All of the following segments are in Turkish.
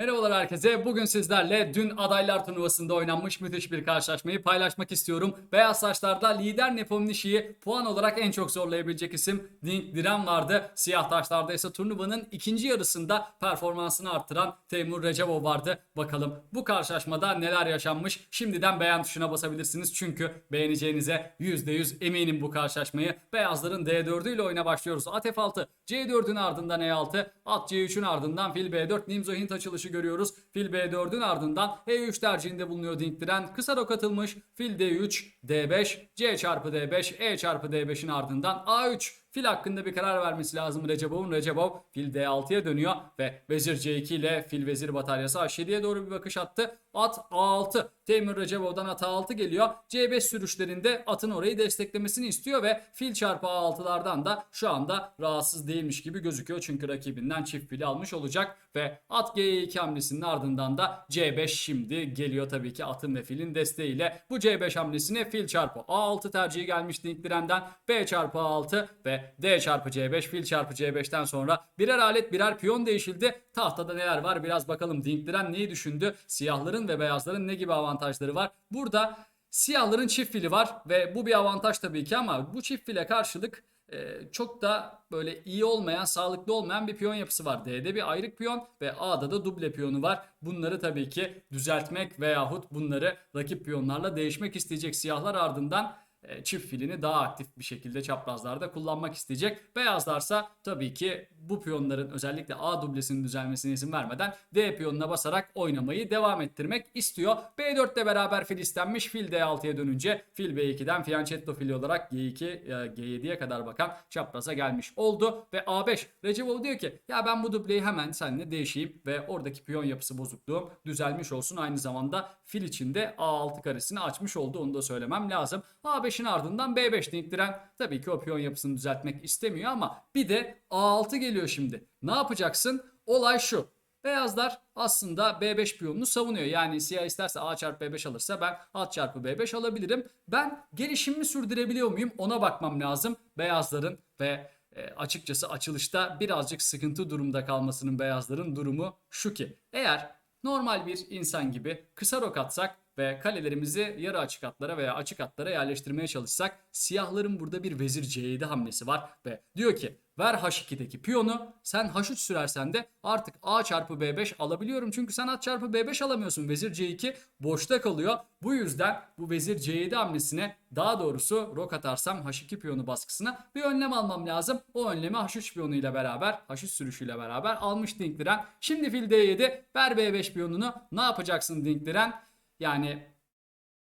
Merhabalar herkese. Bugün sizlerle dün adaylar turnuvasında oynanmış müthiş bir karşılaşmayı paylaşmak istiyorum. Beyaz saçlarda lider Nepomnişi'yi puan olarak en çok zorlayabilecek isim Dink Diren vardı. Siyah taşlarda ise turnuvanın ikinci yarısında performansını arttıran Teymur Recebov vardı. Bakalım bu karşılaşmada neler yaşanmış. Şimdiden beğen tuşuna basabilirsiniz. Çünkü beğeneceğinize %100 eminim bu karşılaşmayı. Beyazların D4'ü ile oyuna başlıyoruz. At F6, C4'ün ardından E6, at C3'ün ardından fil B4, Nimzo Hint açılışı görüyoruz. Fil B4'ün ardından E3 tercihinde bulunuyor Dink Diren. Kısa rok atılmış. Fil D3, D5, C çarpı D5, E çarpı D5'in ardından A3. Fil hakkında bir karar vermesi lazım Recepov'un. Recepov fil D6'ya dönüyor ve vezir C2 ile fil vezir bataryası H7'ye doğru bir bakış attı. At A6. Temür Recepov'dan at A6 geliyor. C5 sürüşlerinde atın orayı desteklemesini istiyor ve fil çarpı A6'lardan da şu anda rahatsız değilmiş gibi gözüküyor. Çünkü rakibinden çift fili almış olacak ve at G2 hamlesinin ardından da C5 şimdi geliyor tabii ki atın ve filin desteğiyle. Bu C5 hamlesine fil çarpı A6 tercihi gelmiş Dink Diren'den. B çarpı A6 ve D çarpı C5 fil çarpı C5'ten sonra birer alet birer piyon değişildi. Tahtada neler var biraz bakalım Dink Diren neyi düşündü? Siyahların ve beyazların ne gibi avantajları var? Burada siyahların çift fili var ve bu bir avantaj tabii ki ama bu çift file karşılık e, çok da böyle iyi olmayan, sağlıklı olmayan bir piyon yapısı var. D'de bir ayrık piyon ve A'da da duble piyonu var. Bunları tabii ki düzeltmek veyahut bunları rakip piyonlarla değişmek isteyecek siyahlar ardından çift filini daha aktif bir şekilde çaprazlarda kullanmak isteyecek. Beyazlarsa tabii ki bu piyonların özellikle A dublesinin düzelmesine izin vermeden D piyonuna basarak oynamayı devam ettirmek istiyor. B4 ile beraber fil istenmiş. Fil D6'ya dönünce fil B2'den fianchetto fili olarak G2 e, G7'ye kadar bakan çapraza gelmiş oldu. Ve A5 Recepov diyor ki ya ben bu dubleyi hemen seninle değişeyim ve oradaki piyon yapısı bozukluğum düzelmiş olsun. Aynı zamanda fil içinde A6 karesini açmış oldu onu da söylemem lazım. A5'in ardından B5 denktiren tabii ki o piyon yapısını düzeltmek istemiyor ama bir de A6 geliyor şimdi. Ne yapacaksın? Olay şu. Beyazlar aslında B5 piyonunu savunuyor. Yani siyah isterse A çarpı B5 alırsa ben at çarpı B5 alabilirim. Ben gelişimimi sürdürebiliyor muyum ona bakmam lazım. Beyazların ve e, açıkçası açılışta birazcık sıkıntı durumda kalmasının beyazların durumu şu ki. Eğer normal bir insan gibi kısa rok atsak ve kalelerimizi yarı açık hatlara veya açık hatlara yerleştirmeye çalışsak siyahların burada bir vezir C7 hamlesi var ve diyor ki ver H2'deki piyonu sen H3 sürersen de artık A çarpı B5 alabiliyorum. Çünkü sen at çarpı B5 alamıyorsun. Vezir C2 boşta kalıyor. Bu yüzden bu vezir C7 hamlesine daha doğrusu rok atarsam H2 piyonu baskısına bir önlem almam lazım. O önlemi H3 piyonuyla beraber H3 sürüşüyle beraber almış Dinkliren şimdi fil D7 ver B5 piyonunu. Ne yapacaksın Dinkliren yani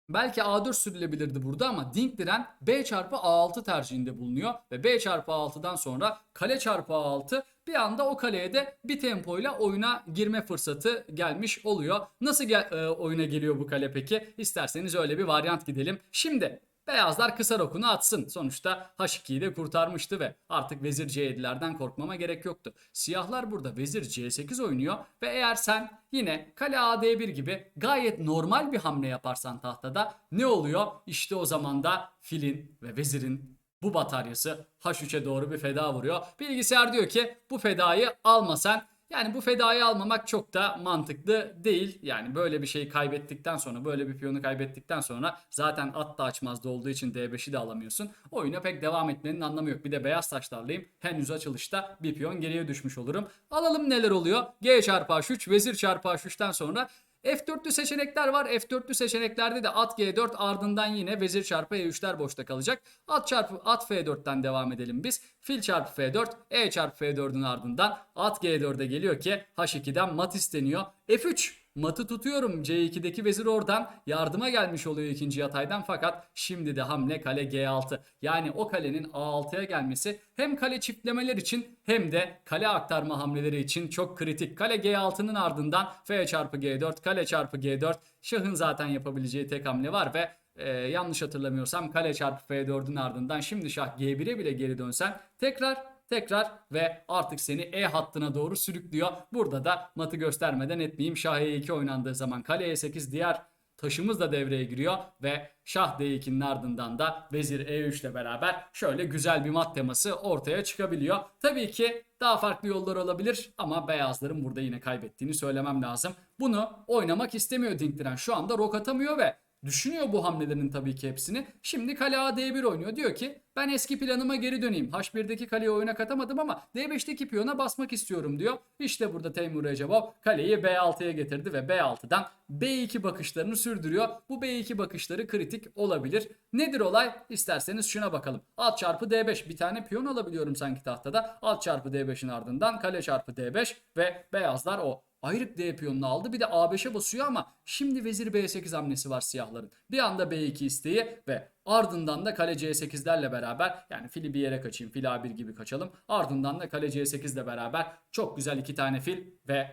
Belki A4 sürülebilirdi burada ama Dink diren B çarpı A6 tercihinde bulunuyor. Ve B çarpı A6'dan sonra kale çarpı A6 bir anda o kaleye de bir tempoyla oyuna girme fırsatı gelmiş oluyor. Nasıl gel- e, oyuna geliyor bu kale peki? İsterseniz öyle bir varyant gidelim. Şimdi Beyazlar kısa rokunu atsın. Sonuçta H2'yi de kurtarmıştı ve artık vezir C7'lerden korkmama gerek yoktu. Siyahlar burada vezir C8 oynuyor ve eğer sen yine kale AD1 gibi gayet normal bir hamle yaparsan tahtada ne oluyor? İşte o zaman da filin ve vezirin bu bataryası H3'e doğru bir feda vuruyor. Bilgisayar diyor ki bu fedayı alma sen. Yani bu fedayı almamak çok da mantıklı değil. Yani böyle bir şeyi kaybettikten sonra, böyle bir piyonu kaybettikten sonra zaten at da açmazda olduğu için D5'i de alamıyorsun. Oyuna pek devam etmenin anlamı yok. Bir de beyaz taşlarlayım. Henüz açılışta bir piyon geriye düşmüş olurum. Alalım neler oluyor. G çarpı H3, vezir çarpı H3'ten sonra F4'lü seçenekler var. F4'lü seçeneklerde de at G4 ardından yine vezir çarpı E3'ler boşta kalacak. At çarpı at F4'ten devam edelim biz. Fil çarpı F4, E çarpı F4'ün ardından at G4'e geliyor ki H2'den mat isteniyor. F3 matı tutuyorum. C2'deki vezir oradan yardıma gelmiş oluyor ikinci yataydan fakat şimdi de hamle kale G6. Yani o kalenin A6'ya gelmesi hem kale çiftlemeler için hem de kale aktarma hamleleri için çok kritik. Kale G6'nın ardından F çarpı G4, kale çarpı G4 şahın zaten yapabileceği tek hamle var ve e, yanlış hatırlamıyorsam kale çarpı F4'ün ardından şimdi şah G1'e bile geri dönsen tekrar tekrar ve artık seni E hattına doğru sürüklüyor. Burada da matı göstermeden etmeyeyim. Şah E2 oynandığı zaman kale E8 diğer taşımız da devreye giriyor ve şah D2'nin ardından da vezir E3 ile beraber şöyle güzel bir mat teması ortaya çıkabiliyor. Tabii ki daha farklı yollar olabilir ama beyazların burada yine kaybettiğini söylemem lazım. Bunu oynamak istemiyor Dinkdiren. Şu anda rok atamıyor ve Düşünüyor bu hamlelerin tabii ki hepsini. Şimdi kale A D1 oynuyor. Diyor ki ben eski planıma geri döneyim. H1'deki kaleyi oyuna katamadım ama D5'teki piyona basmak istiyorum diyor. İşte burada Teymur Recebov kaleyi B6'ya getirdi ve B6'dan B2 bakışlarını sürdürüyor. Bu B2 bakışları kritik olabilir. Nedir olay? İsterseniz şuna bakalım. Alt çarpı D5 bir tane piyon alabiliyorum sanki tahtada. Alt çarpı D5'in ardından kale çarpı D5 ve beyazlar o ayrık D piyonunu aldı. Bir de A5'e basıyor ama şimdi vezir B8 hamlesi var siyahların. Bir anda B2 isteği ve ardından da kale C8'lerle beraber yani fili bir yere kaçayım fil A1 gibi kaçalım. Ardından da kale C8 ile beraber çok güzel iki tane fil ve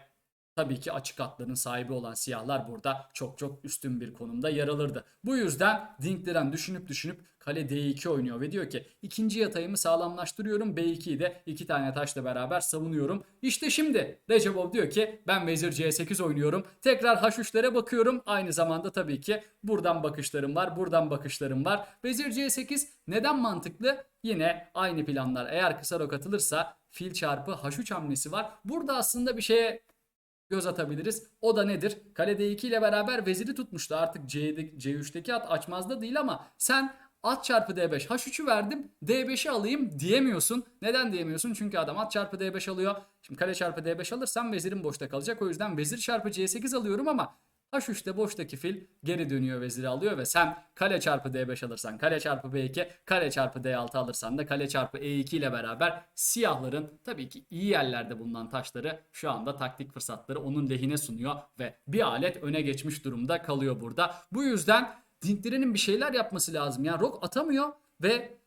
tabii ki açık atların sahibi olan siyahlar burada çok çok üstün bir konumda yer alırdı. Bu yüzden Dinkliren düşünüp düşünüp kale D2 oynuyor ve diyor ki ikinci yatayımı sağlamlaştırıyorum B2'yi de iki tane taşla beraber savunuyorum. İşte şimdi Recepov diyor ki ben vezir C8 oynuyorum. Tekrar H3'lere bakıyorum. Aynı zamanda tabii ki buradan bakışlarım var buradan bakışlarım var. Vezir C8 neden mantıklı? Yine aynı planlar eğer kısa rok atılırsa fil çarpı H3 hamlesi var. Burada aslında bir şeye göz atabiliriz. O da nedir? Kale D2 ile beraber veziri tutmuştu. Artık C'de, C3'teki at açmazda değil ama sen at çarpı D5 H3'ü verdim D5'i alayım diyemiyorsun. Neden diyemiyorsun? Çünkü adam at çarpı D5 alıyor. Şimdi kale çarpı D5 alırsam vezirim boşta kalacak. O yüzden vezir çarpı C8 alıyorum ama H3'te boştaki fil geri dönüyor veziri alıyor ve sen kale çarpı D5 alırsan kale çarpı B2 kale çarpı D6 alırsan da kale çarpı E2 ile beraber siyahların tabii ki iyi yerlerde bulunan taşları şu anda taktik fırsatları onun lehine sunuyor ve bir alet öne geçmiş durumda kalıyor burada. Bu yüzden Dinkliren'in bir şeyler yapması lazım. Yani Rock atamıyor ve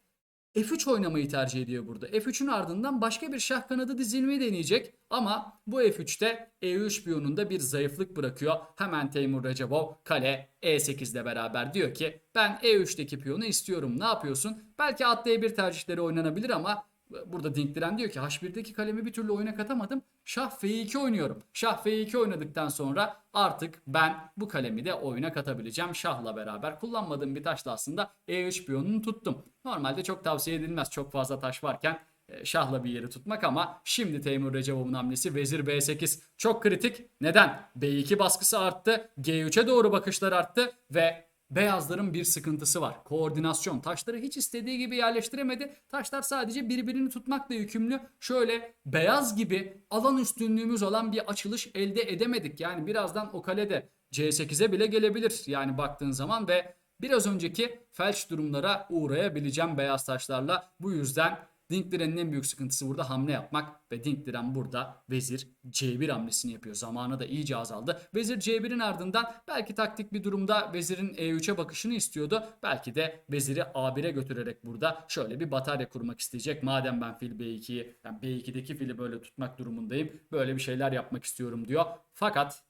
F3 oynamayı tercih ediyor burada. F3'ün ardından başka bir şah kanadı dizilmeyi deneyecek. Ama bu F3'te E3 piyonunda bir zayıflık bırakıyor. Hemen Teymur Recebov kale E8 ile beraber diyor ki ben E3'teki piyonu istiyorum. Ne yapıyorsun? Belki at D1 tercihleri oynanabilir ama Burada Dinkliren diyor ki H1'deki kalemi bir türlü oyuna katamadım. Şah F2 oynuyorum. Şah F2 oynadıktan sonra artık ben bu kalemi de oyuna katabileceğim. Şahla beraber kullanmadığım bir taşla aslında E3 piyonunu tuttum. Normalde çok tavsiye edilmez çok fazla taş varken e, şahla bir yeri tutmak ama şimdi Teymur Recepov'un hamlesi vezir B8 çok kritik. Neden? B2 baskısı arttı. G3'e doğru bakışlar arttı ve Beyazların bir sıkıntısı var. Koordinasyon. Taşları hiç istediği gibi yerleştiremedi. Taşlar sadece birbirini tutmakla yükümlü. Şöyle beyaz gibi alan üstünlüğümüz olan bir açılış elde edemedik. Yani birazdan o kalede C8'e bile gelebilir. Yani baktığın zaman ve biraz önceki felç durumlara uğrayabileceğim beyaz taşlarla. Bu yüzden Dinkliren'in en büyük sıkıntısı burada hamle yapmak ve Dinkliren burada vezir C1 hamlesini yapıyor. Zamanı da iyice azaldı. Vezir C1'in ardından belki taktik bir durumda vezirin E3'e bakışını istiyordu. Belki de veziri A1'e götürerek burada şöyle bir batarya kurmak isteyecek. Madem ben fil B2'yi yani B2'deki fili böyle tutmak durumundayım. Böyle bir şeyler yapmak istiyorum diyor. Fakat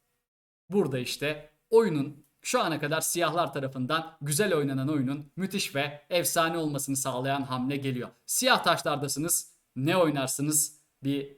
burada işte oyunun şu ana kadar siyahlar tarafından güzel oynanan oyunun müthiş ve efsane olmasını sağlayan hamle geliyor. Siyah taşlardasınız. Ne oynarsınız? Bir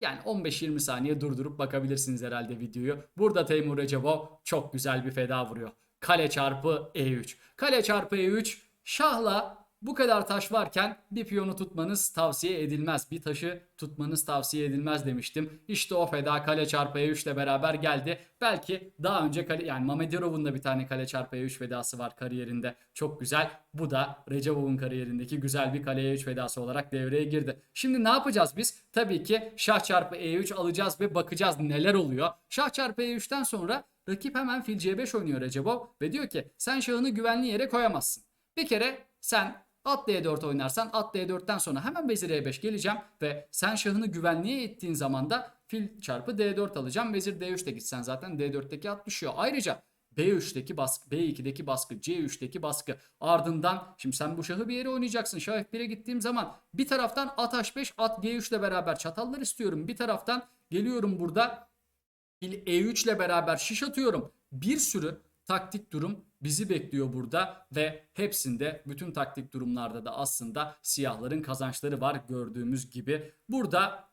yani 15-20 saniye durdurup bakabilirsiniz herhalde videoyu. Burada Teymur Recebov çok güzel bir feda vuruyor. Kale çarpı E3. Kale çarpı E3 şahla bu kadar taş varken bir piyonu tutmanız tavsiye edilmez. Bir taşı tutmanız tavsiye edilmez demiştim. İşte o feda kale çarpı E3 ile beraber geldi. Belki daha önce kale yani Mamedirov'un da bir tane kale çarpı E3 fedası var kariyerinde. Çok güzel. Bu da Recepov'un kariyerindeki güzel bir kale E3 fedası olarak devreye girdi. Şimdi ne yapacağız biz? Tabii ki şah çarpı E3 alacağız ve bakacağız neler oluyor. Şah çarpı E3'ten sonra rakip hemen fil C5 oynuyor Recepov ve diyor ki sen şahını güvenli yere koyamazsın. Bir kere sen At D4 oynarsan at D4'ten sonra hemen vezir E5 geleceğim ve sen şahını güvenliğe ettiğin zaman da fil çarpı D4 alacağım. Vezir D3'te gitsen zaten D4'teki at düşüyor. Ayrıca B3'teki baskı, B2'deki baskı, C3'teki baskı. Ardından şimdi sen bu şahı bir yere oynayacaksın. Şah F1'e gittiğim zaman bir taraftan at H5, at G3 ile beraber çatallar istiyorum. Bir taraftan geliyorum burada fil E3 ile beraber şiş atıyorum. Bir sürü taktik durum bizi bekliyor burada ve hepsinde bütün taktik durumlarda da aslında siyahların kazançları var gördüğümüz gibi. Burada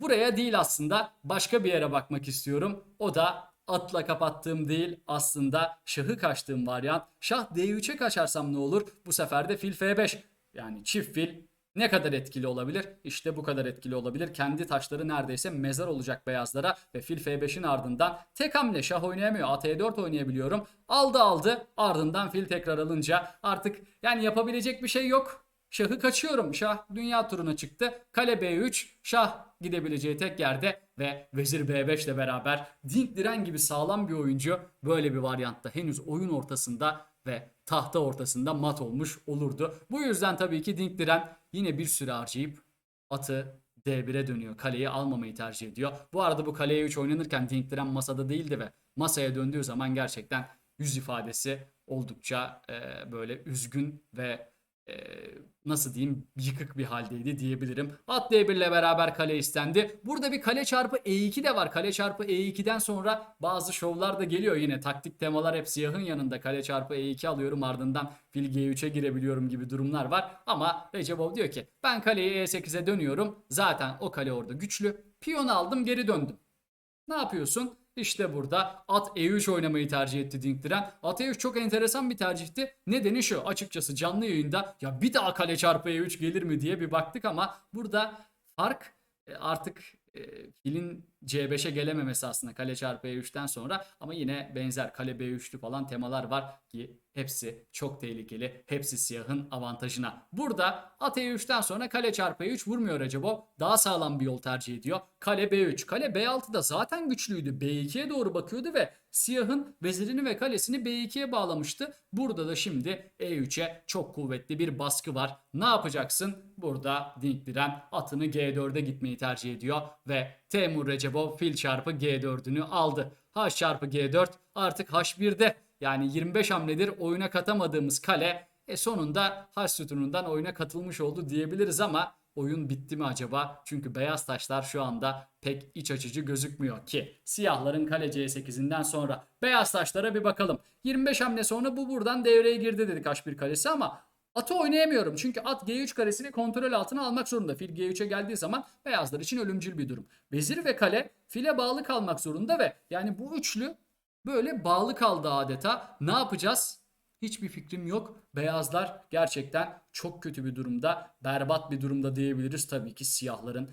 buraya değil aslında başka bir yere bakmak istiyorum. O da atla kapattığım değil aslında şahı kaçtığım varyant. Şah D3'e kaçarsam ne olur? Bu sefer de fil F5. Yani çift fil ne kadar etkili olabilir? İşte bu kadar etkili olabilir. Kendi taşları neredeyse mezar olacak beyazlara ve fil F5'in ardından tek hamle şah oynayamıyor. At E4 oynayabiliyorum. Aldı aldı ardından fil tekrar alınca artık yani yapabilecek bir şey yok. Şahı kaçıyorum. Şah dünya turuna çıktı. Kale B3. Şah gidebileceği tek yerde ve vezir B5 ile beraber Dink Diren gibi sağlam bir oyuncu böyle bir varyantta henüz oyun ortasında ve tahta ortasında mat olmuş olurdu. Bu yüzden tabii ki Dink Diren yine bir süre harcayıp atı D1'e dönüyor. Kaleyi almamayı tercih ediyor. Bu arada bu kaleye 3 oynanırken Dink Diren masada değildi ve masaya döndüğü zaman gerçekten yüz ifadesi oldukça e, böyle üzgün ve e, nasıl diyeyim yıkık bir haldeydi diyebilirim. At D1 ile beraber kale istendi. Burada bir kale çarpı E2 de var. Kale çarpı E2'den sonra bazı şovlar da geliyor yine. Taktik temalar hep siyahın yanında. Kale çarpı E2 alıyorum ardından fil G3'e girebiliyorum gibi durumlar var. Ama Recepov diyor ki ben kaleyi E8'e dönüyorum. Zaten o kale orada güçlü. Piyon aldım geri döndüm. Ne yapıyorsun? İşte burada at E3 oynamayı tercih etti Dinkdiren. At E3 çok enteresan bir tercihti. Nedeni şu açıkçası canlı yayında ya bir daha kale çarpı E3 gelir mi diye bir baktık ama burada fark e, artık e, filin C5'e gelememesi aslında kale çarpı E3'ten sonra ama yine benzer kale B3'lü falan temalar var ki hepsi çok tehlikeli. Hepsi siyahın avantajına. Burada at E3'ten sonra kale çarpı E3 vurmuyor Recebo. Daha sağlam bir yol tercih ediyor. Kale B3. Kale B6'da zaten güçlüydü. B2'ye doğru bakıyordu ve siyahın vezirini ve kalesini B2'ye bağlamıştı. Burada da şimdi E3'e çok kuvvetli bir baskı var. Ne yapacaksın? Burada Dinkdiren atını G4'e gitmeyi tercih ediyor ve Temur Recebov fil çarpı G4'ünü aldı. H çarpı G4 artık H1'de yani 25 hamledir oyuna katamadığımız kale e sonunda H sütunundan oyuna katılmış oldu diyebiliriz ama oyun bitti mi acaba? Çünkü beyaz taşlar şu anda pek iç açıcı gözükmüyor ki siyahların kale C8'inden sonra beyaz taşlara bir bakalım. 25 hamle sonra bu buradan devreye girdi dedik H1 kalesi ama Atı oynayamıyorum çünkü at G3 karesini kontrol altına almak zorunda. Fil G3'e geldiği zaman beyazlar için ölümcül bir durum. Vezir ve kale file bağlı kalmak zorunda ve yani bu üçlü böyle bağlı kaldı adeta. Ne yapacağız? Hiçbir fikrim yok. Beyazlar gerçekten çok kötü bir durumda. Berbat bir durumda diyebiliriz tabii ki siyahların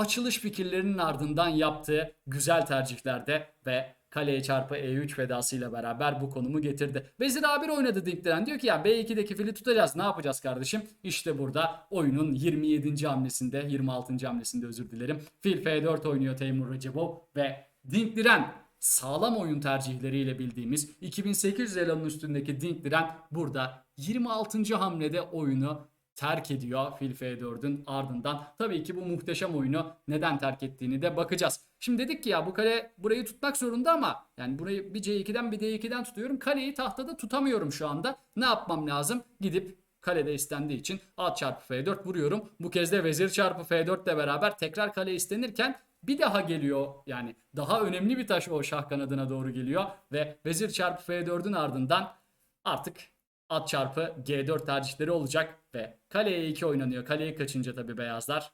açılış fikirlerinin ardından yaptığı güzel tercihlerde ve kaleye çarpı E3 vedasıyla beraber bu konumu getirdi. Vezir A1 oynadı Dinkdiren. Diyor ki ya B2'deki fili tutacağız. Ne yapacağız kardeşim? İşte burada oyunun 27. hamlesinde 26. hamlesinde özür dilerim. Fil F4 oynuyor Teymur Recebov ve Dinkdiren sağlam oyun tercihleriyle bildiğimiz 2800 elanın üstündeki Dinkdiren burada 26. hamlede oyunu terk ediyor Fil F4'ün ardından. Tabii ki bu muhteşem oyunu neden terk ettiğini de bakacağız. Şimdi dedik ki ya bu kale burayı tutmak zorunda ama yani burayı bir C2'den bir D2'den tutuyorum. Kaleyi tahtada tutamıyorum şu anda. Ne yapmam lazım? Gidip kalede istendiği için at çarpı F4 vuruyorum. Bu kez de vezir çarpı F4 ile beraber tekrar kale istenirken bir daha geliyor yani daha önemli bir taş o şah kanadına doğru geliyor ve vezir çarpı F4'ün ardından artık at çarpı G4 tercihleri olacak ve kaleye 2 oynanıyor. Kaleye kaçınca tabii beyazlar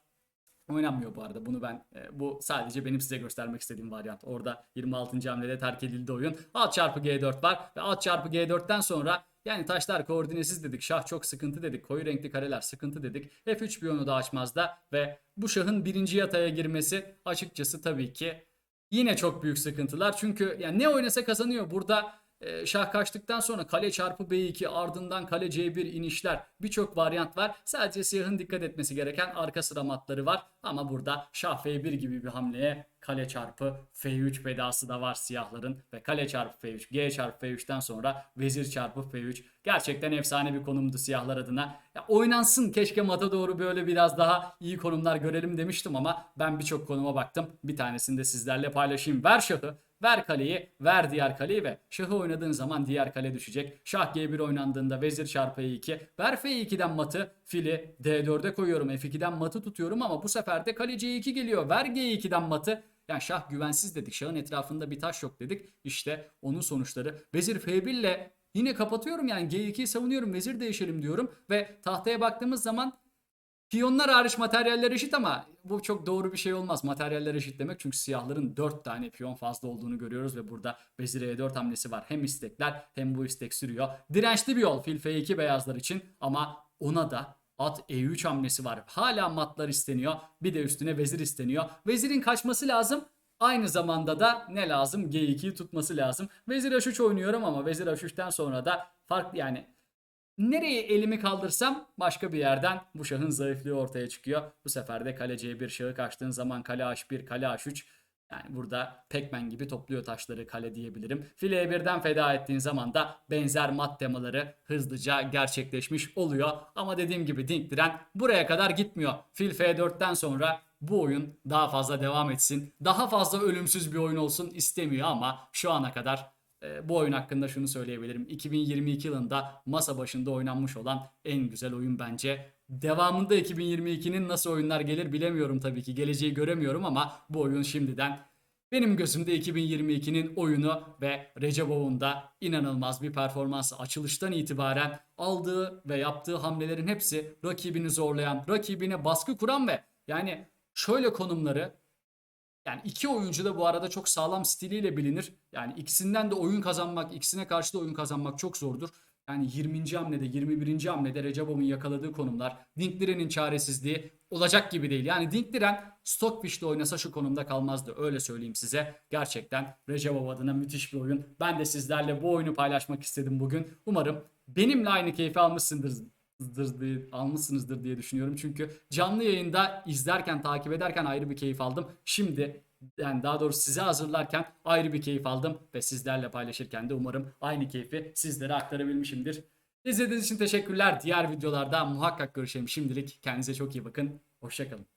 oynanmıyor bu arada. Bunu ben e, bu sadece benim size göstermek istediğim varyant. Orada 26. hamlede terk edildi oyun. At çarpı G4 var ve at çarpı G4'ten sonra yani taşlar koordinesiz dedik. Şah çok sıkıntı dedik. Koyu renkli kareler sıkıntı dedik. F3 piyonu da açmaz da ve bu şahın birinci yataya girmesi açıkçası tabii ki yine çok büyük sıkıntılar. Çünkü yani ne oynasa kazanıyor. Burada e, şah kaçtıktan sonra kale çarpı B2 ardından kale C1 inişler birçok varyant var. Sadece siyahın dikkat etmesi gereken arka sıra matları var. Ama burada şah F1 gibi bir hamleye kale çarpı F3 vedası da var siyahların ve kale çarpı F3 G çarpı F3'ten sonra vezir çarpı F3 gerçekten efsane bir konumdu siyahlar adına. Ya oynansın keşke mata doğru böyle biraz daha iyi konumlar görelim demiştim ama ben birçok konuma baktım. Bir tanesini de sizlerle paylaşayım. Ver şahı Ver kaleyi, ver diğer kaleyi ve şahı oynadığın zaman diğer kale düşecek. Şah G1 oynandığında vezir çarpı E2. Ver F2'den matı, fili D4'e koyuyorum. F2'den matı tutuyorum ama bu sefer de kale C2 geliyor. Ver G2'den matı. Yani şah güvensiz dedik. Şahın etrafında bir taş yok dedik. İşte onun sonuçları. Vezir F1 ile yine kapatıyorum yani G2'yi savunuyorum. Vezir değişelim diyorum ve tahtaya baktığımız zaman Piyonlar hariç materyaller eşit ama bu çok doğru bir şey olmaz. Materyaller eşit demek çünkü siyahların 4 tane piyon fazla olduğunu görüyoruz ve burada vezire 4 hamlesi var. Hem istekler hem bu istek sürüyor. Dirençli bir yol fil F2 beyazlar için ama ona da at E3 hamlesi var. Hala matlar isteniyor. Bir de üstüne vezir isteniyor. Vezirin kaçması lazım. Aynı zamanda da ne lazım? G2'yi tutması lazım. Vezir H3 oynuyorum ama vezir H3'ten sonra da farklı yani Nereye elimi kaldırsam başka bir yerden bu şahın zayıflığı ortaya çıkıyor. Bu sefer de kale C1 şahı kaçtığın zaman kale H1, kale H3 yani burada Pac-Man gibi topluyor taşları kale diyebilirim. File E1'den feda ettiğin zaman da benzer mat temaları hızlıca gerçekleşmiş oluyor. Ama dediğim gibi Dink Diren buraya kadar gitmiyor. Fil F4'ten sonra bu oyun daha fazla devam etsin. Daha fazla ölümsüz bir oyun olsun istemiyor ama şu ana kadar e, bu oyun hakkında şunu söyleyebilirim. 2022 yılında masa başında oynanmış olan en güzel oyun bence. Devamında 2022'nin nasıl oyunlar gelir bilemiyorum tabii ki. Geleceği göremiyorum ama bu oyun şimdiden benim gözümde 2022'nin oyunu ve Recepov'un da inanılmaz bir performansı. Açılıştan itibaren aldığı ve yaptığı hamlelerin hepsi rakibini zorlayan, rakibine baskı kuran ve yani şöyle konumları yani iki oyuncu da bu arada çok sağlam stiliyle bilinir. Yani ikisinden de oyun kazanmak, ikisine karşı da oyun kazanmak çok zordur. Yani 20. hamlede, 21. hamlede Recepov'un yakaladığı konumlar, Dinkliren'in çaresizliği olacak gibi değil. Yani Dinkliren Stockfish'te oynasa şu konumda kalmazdı. Öyle söyleyeyim size. Gerçekten Recepov adına müthiş bir oyun. Ben de sizlerle bu oyunu paylaşmak istedim bugün. Umarım benimle aynı keyfi almışsındır almışsınızdır diye düşünüyorum. Çünkü canlı yayında izlerken, takip ederken ayrı bir keyif aldım. Şimdi yani daha doğrusu size hazırlarken ayrı bir keyif aldım ve sizlerle paylaşırken de umarım aynı keyfi sizlere aktarabilmişimdir. İzlediğiniz için teşekkürler. Diğer videolarda muhakkak görüşelim. Şimdilik kendinize çok iyi bakın. Hoşçakalın.